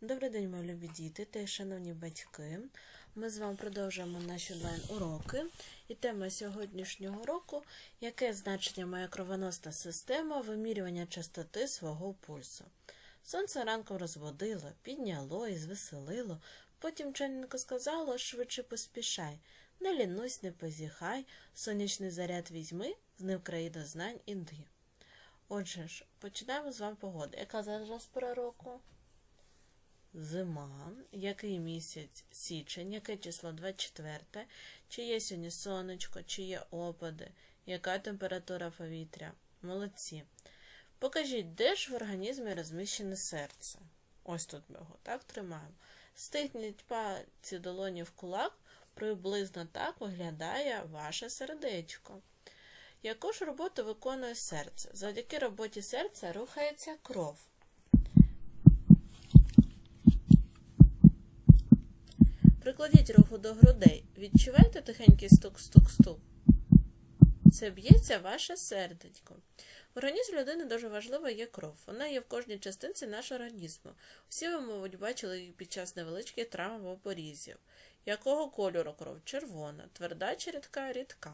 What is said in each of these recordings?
Добрий день, мої любі діти та шановні батьки. Ми з вами продовжуємо наші онлайн-уроки. І тема сьогоднішнього уроку – яке значення має кровоносна система вимірювання частоти свого пульсу. Сонце ранком розводило, підняло і звеселило. Потім чайненько сказало, швидше поспішай. Не лінусь, не позіхай, сонячний заряд візьми, з ним країну знань іди. Отже ж, починаємо з вами погоди. Яка зараз пора року? Зима, який місяць січень, яке число 24, чи є сьогодні сонечко, чи є опади, яка температура повітря. Молодці. Покажіть, де ж в організмі розміщене серце? Ось тут ми його так тримаємо. Стигніть пальці долоні в кулак, приблизно так виглядає ваше сердечко. Яку ж роботу виконує серце? Завдяки роботі серця рухається кров. Прикладіть руку до грудей. Відчуваєте тихенький стук-стук-стук? Це б'ється ваше серденько. В організмі людини дуже важлива є кров. Вона є в кожній частинці нашого організму. Всі ви, мабуть, бачили її під час невеличких травм або порізів. Якого кольору кров? Червона, тверда чи рідка? Рідка.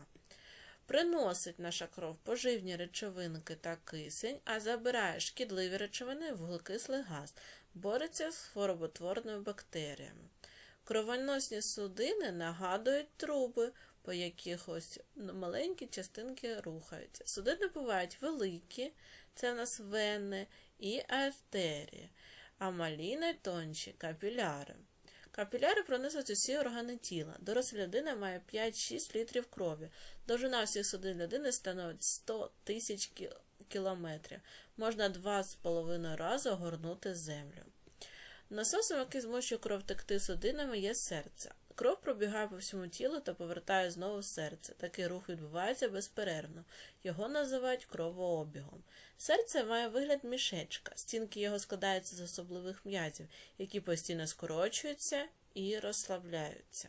Приносить наша кров поживні речовинки та кисень, а забирає шкідливі речовини вуглекислий газ, бореться з хвороботворними бактеріями. Кровоносні судини нагадують труби, по яких ось маленькі частинки рухаються. Судини бувають великі, це в нас вени і артерії, а малі найтонші капіляри. Капіляри проносять усі органи тіла. Доросла людина має 5-6 літрів крові. Довжина всіх судин людини становить 100 тисяч кілометрів. Можна 2,5 рази огорнути землю. Насосом, який змушує кров текти судинами, є серце. Кров пробігає по всьому тілу та повертає знову в серце. Такий рух відбувається безперервно. Його називають кровообігом. Серце має вигляд мішечка. Стінки його складаються з особливих м'язів, які постійно скорочуються і розслабляються.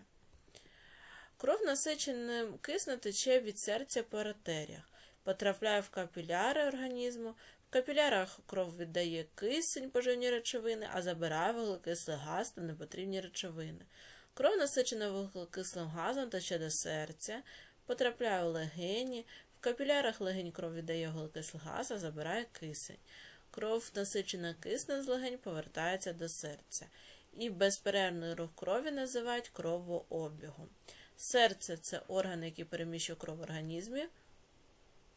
Кров насиченим киснем тече від серця по артеріях, потрапляє в капіляри організму. Капілярах кров віддає кисень поживні речовини, а забирає вуглекислий газ та непотрібні речовини. Кров насичена вуглекислим газом тече до серця, потрапляє у легені. В капілярах легень кров віддає вуглекислий газ, а забирає кисень. Кров, насичена киснем з легень, повертається до серця. І безперервний рух крові називають кровообігом. Серце це орган, який переміщує кров в організмі.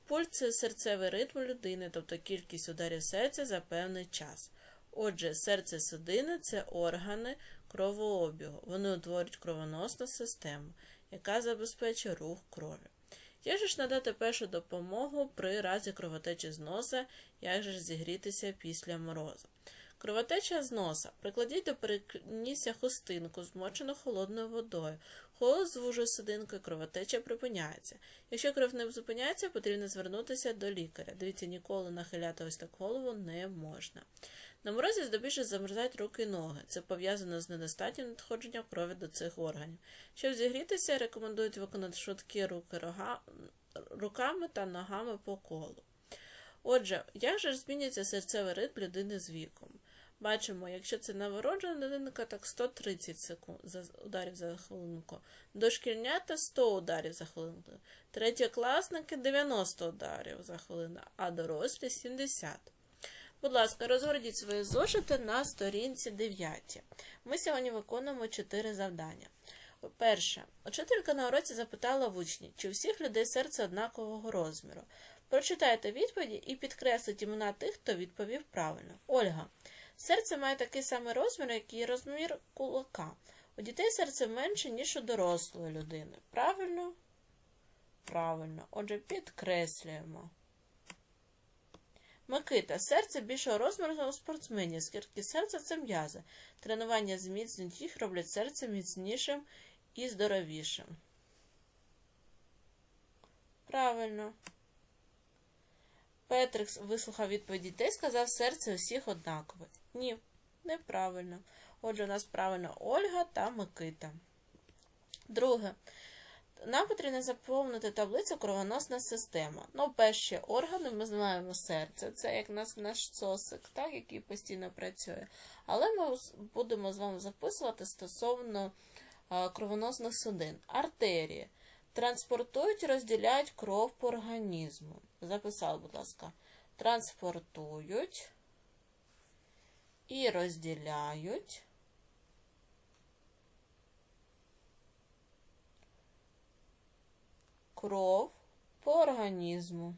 Пульс це серцевий ритм людини, тобто кількість ударів серця за певний час. Отже, серце судини це органи кровообігу. Вони утворюють кровоносну систему, яка забезпечує рух крові. Як же ж надати першу допомогу при разі кровотечі з носа, як же ж зігрітися після морозу? Кровотеча з носа. Прикладіть до перенісся хустинку, змочену холодною водою. Холод звужує судинку і кровотеча припиняється. Якщо кров не зупиняється, потрібно звернутися до лікаря. Дивіться, ніколи нахиляти ось так голову не можна. На морозі здебільшого замерзають руки і ноги. Це пов'язано з недостатнім надходженням крові до цих органів. Щоб зігрітися, рекомендують виконати швидкі руки рога... руками та ногами по колу. Отже, як же змінюється серцевий ритм людини з віком? Бачимо, якщо це новороджена дитинка, так 130 секунд за ударів за хвилинку. Дошкільнята 100 ударів за хвилинку. Третєкласники 90 ударів за хвилину, а дорослі 70. Будь ласка, розгордіть свої зошити на сторінці 9. Ми сьогодні виконуємо 4 завдання. Перше. Учителька на уроці запитала в учні, чи у всіх людей серце однакового розміру. Прочитайте відповіді і підкресліть імена тих, хто відповів правильно. Ольга. Серце має такий самий розмір, як і розмір кулака. У дітей серце менше, ніж у дорослої людини. Правильно? Правильно. Отже, підкреслюємо. Микита. Серце більшого розміру у спортсменів, оскільки серце це м'язи. Тренування зміцнюють їх, роблять серце міцнішим і здоровішим. Правильно. Петрик вислухав відповідь дітей, сказав серце усіх однакове. Ні, неправильно. Отже, у нас правильно Ольга та Микита. Друге. Нам потрібно заповнити таблицю кровоносна система. Ну, перші органи ми знаємо серце, це як наш, наш сосик, так, який постійно працює. Але ми будемо з вами записувати стосовно кровоносних судин. Артерії транспортують, розділяють кров по організму. Записали, будь ласка, транспортують і розділяють. Кров по організму.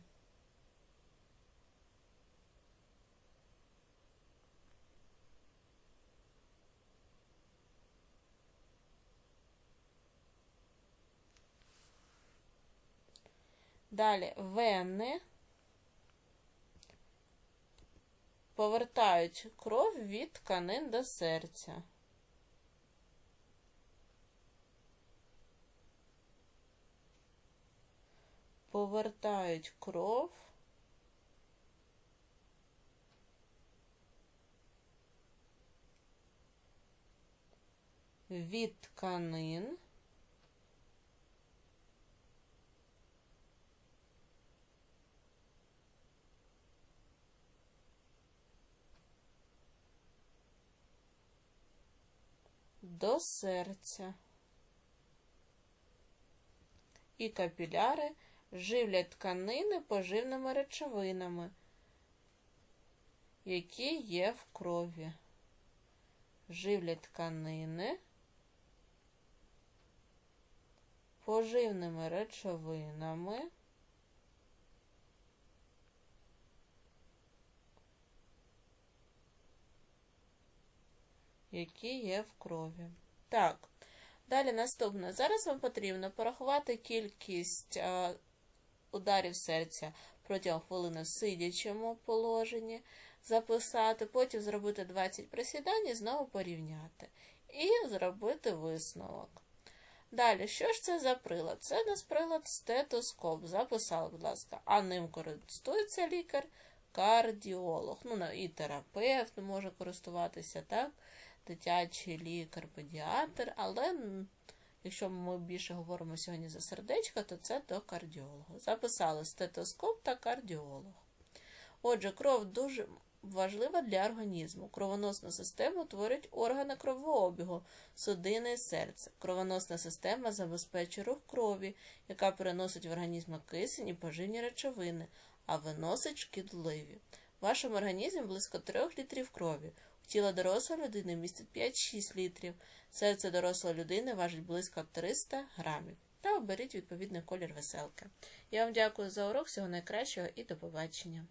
Далі вени повертають кров від тканин до серця. Повертають кров від тканин до серця. І капіляри живлять тканини поживними речовинами, які є в крові. Живлять тканини поживними речовинами. Які є в крові. Так, далі наступне. Зараз вам потрібно порахувати кількість а, ударів серця протягом хвилини в сидячому положенні, записати, потім зробити 20 присідань і знову порівняти. І зробити висновок. Далі, що ж це за прилад? Це у нас прилад стетоскоп. Записали, будь ласка, а ним користується лікар, кардіолог. Ну, і терапевт може користуватися, так? Дитячий лікар, педіатр, але якщо ми більше говоримо сьогодні за сердечко, то це до кардіолога. Записали стетоскоп та кардіолог. Отже, кров дуже важлива для організму. Кровоносну систему творять органи кровообігу, судини і серце. Кровоносна система забезпечує рух крові, яка переносить в організм кисень і поживні речовини, а виносить шкідливі. В вашому організмі близько 3 літрів крові. Тіло дорослої людини містить 5-6 літрів. Серце дорослої людини важить близько 300 грамів. Та оберіть відповідний колір веселки. Я вам дякую за урок, всього найкращого і до побачення.